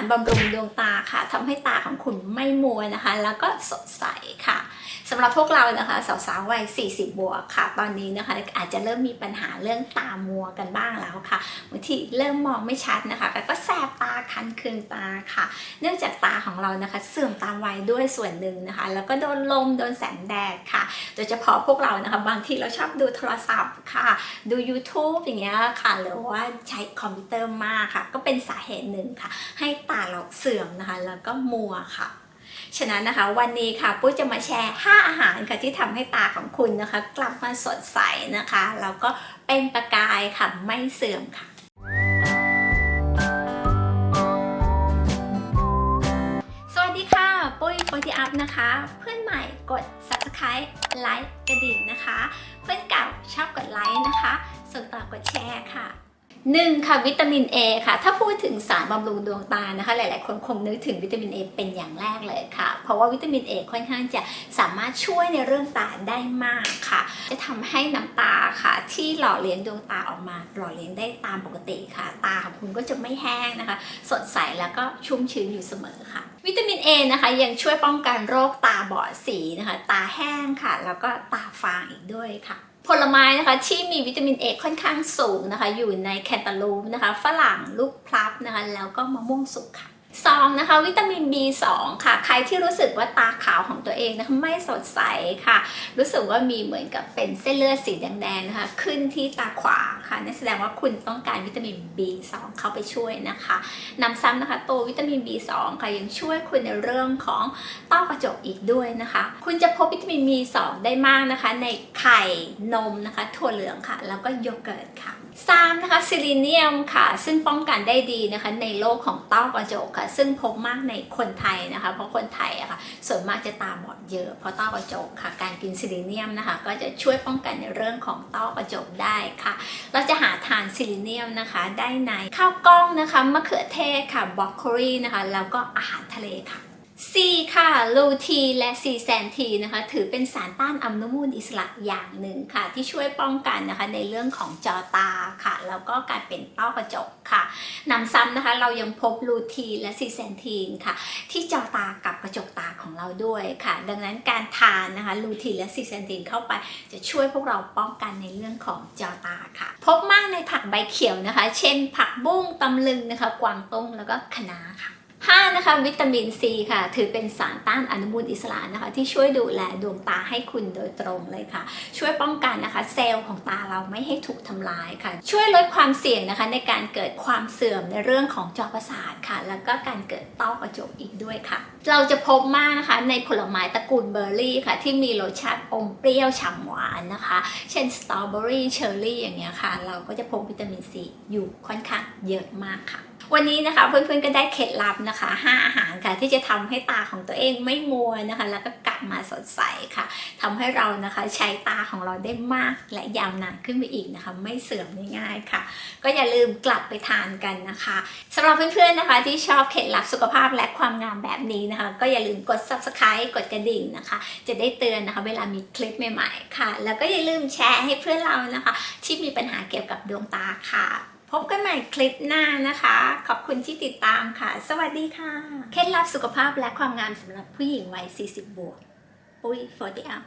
ารบำรุงดวงตาค่ะทำให้ตาของคุณไม่มัวนะคะ แล้วก็สดใสค่ะสำหรับพวกเรานะคะสาวๆวัย 40 บวกค่ะ ตอนนี้นะคะอาจจะเริ่มมีปัญหาเรื่องตามัวกันบ้างแล้วค่ะบางทีเริ่มมองไม่ชัดนะคะแล้วก็แสบตา คันเคืองตาค่ะ เนื่องจากตาของเรานะคะ เสื่อมตามวัยด้วยส่วนหนึ่งนะคะ แล้วก็โดนลมโดนแสงแดดค่ะ โดยเฉพาะพวกเรานะคะ บางทีเราชอบดูโทรศัพท์ค่ะ ดู YouTube อย่างเงี้ยค่ะ หรือว่าใช้คอมพิวเตอร์มากค่ะ ก็เป็นสาเหตุหนึ่งค่ะ ให้ตาเราเสื่อมนะคะ แล้วก็มัวค่ะฉะนั้นนะคะวันนี้ค่ะปุ้ยจะมาแชร์ 5 อาหารค่ะที่ทำให้ตาของคุณนะคะ กลับมาสดใสนะคะแล้วก็เป็นประกายค่ะไม่เสื่อมค่ะ นะคะ เพื่อนใหม่กด subscribe ไลค์กระดิ่งนะคะ เพื่อนเก่าชอบกดไลค์นะคะ ส่วนต่อกดแชร์ค่ะ หนึ่งค่ะวิตามิน A ค่ะ ถ้าพูดถึงสารบำรุงดวงตานะคะ หลายๆ คนคงนึกถึงวิตามิน A เป็นอย่างแรกเลยค่ะ เพราะว่าวิตามิน A ค่อนข้างจะสามารถช่วยในเรื่องตาได้มากค่ะ จะทำให้น้ำตาค่ะ ที่หล่อเลี้ยงดวงตาออกมา หล่อเลี้ยงได้ตามปกติค่ะ ตาของคุณก็จะไม่แห้งนะคะ สดใสแล้วก็ชุ่มชื้นอยู่เสมอค่ะ วิตามิน A นะคะ ยังช่วยป้องกันโรคตาบอดสีนะคะ ตาแห้งค่ะ แล้วก็ตาฟางอีกด้วยค่ะ ผลไม้นะคะที่มีวิตามิน A ค่อนข้างสูงนะคะ อยู่ในแคนตาลูปนะคะ ฝรั่งลูกพลับนะคะ แล้วก็มะม่วงสุกค่ะสองนะคะวิตามิน B2 ค่ะ ใครที่รู้สึกว่าตาขาวของตัวเองนะคะไม่สดใสค่ะ รู้สึกว่ามีเหมือนกับเป็นเส้นเลือดสีแดงๆนะคะ ขึ้นที่ตาขวาค่ะนั่นแสดงว่าคุณต้องการวิตามิน B2 เข้าไปช่วยนะคะนำซ้ำนะคะ ตัววิตามิน B2 ค่ะยังช่วยคุณในเรื่องของต้อกระจกอีกด้วยนะคะ คุณจะพบวิตามิน B2 ได้มากนะคะ ใน ไข่นมนะคะถั่วเหลืองค่ะ แล้วก็โยเกิร์ตค่ะ3นะคะซิลิเนียมค่ะ ซึ่งป้องกันได้ดีนะคะ ในโรคของเต้อกระจกค่ะ ซึ่งพบมากในคนไทยนะคะ เพราะคนไทยอะค่ะ ส่วนมากจะตาบอดเยอะเพราะเต้อกระจกค่ะ การกินซิลิเนียมนะคะ ก็จะช่วยป้องกันในเรื่องของเต้อกระจกได้ค่ะ เราจะหาทานซิลิเนียมนะคะ ได้ในข้าวกล้องนะคะมะเขือเทศค่ะบรอกโคลีนะคะ แล้วก็อาหารทะเลค่ะ C ค่ะลูทีและซีแซนทีนะคะถือเป็นสารต้านอนุมูลอิสระอย่างหนึ่งค่ะ ที่ช่วยป้องกันนะคะในเรื่องของจอตาค่ะ แล้วก็การเป็นต้อกระจกค่ะนำซ้ำนะคะเรายังพบลูทีและซีแซนทีนค่ะ ที่จอตากับกระจกตาของเราด้วยค่ะ ดังนั้นการทานนะคะลูทีและซีแซนทีนเข้าไป จะช่วยพวกเราป้องกันในเรื่องของจอตาค่ะ พบมากในผักใบเขียวนะคะ เช่น ผักบุ้งตำลึงนะคะ กวางตุ้งแล้วก็คะน้าค่ะ 5นะคะวิตามินซีค่ะ ถือเป็นสารต้านอนุมูลอิสระนะคะ ที่ช่วยดูแลดวงตาให้คุณโดยตรงเลยค่ะ ช่วยป้องกันนะคะ เซลล์ของตาเราไม่ให้ถูกทำลายค่ะ ช่วยลดความเสี่ยงนะคะ ในการเกิดความเสื่อมในเรื่องของจอประสาทค่ะ แล้วก็การเกิดต้อกระจกอีกด้วยค่ะ เราจะพบมากนะคะในผลไม้ตระกูลเบอร์รี่ค่ะ ที่มีรสชาติอมเปรี้ยวฉ่ำหวานนะคะ เช่นสตรอเบอรี่เชอร์รี่อย่างเงี้ยค่ะ เราก็จะพบวิตามินซีอยู่ค่อนข้างเยอะมากค่ะ วันนี้นะคะเพื่อนๆก็ได้เคล็ดลับนะคะ 5 อาหารค่ะที่จะทำให้ตาของตัวเองไม่มัวนะคะ แล้วก็กลับมาสดใสค่ะทำให้เรานะคะใช้ตาของเราได้มากและยาวนานขึ้นไปอีกนะคะ ไม่เสื่อมง่ายๆค่ะ ก็อย่าลืมกลับไปทานกันนะคะสำหรับเพื่อนๆนะคะ ที่ชอบเคล็ดลับสุขภาพและความงามแบบนี้นะคะ ก็อย่าลืมกด subscribe กดกระดิ่งนะคะ จะได้เตือนนะคะเวลามีคลิปใหม่ๆค่ะ แล้วก็อย่าลืมแชร์ให้เพื่อนเรานะคะ ที่มีปัญหาเกี่ยวกับดวงตาค่ะ พบกันใหม่คลิปหน้านะคะ ขอบคุณที่ติดตามค่ะ สวัสดีค่ะ เคล็ดลับสุขภาพและความงามสำหรับผู้หญิงวัย 40 บวก ปุ้ย40 up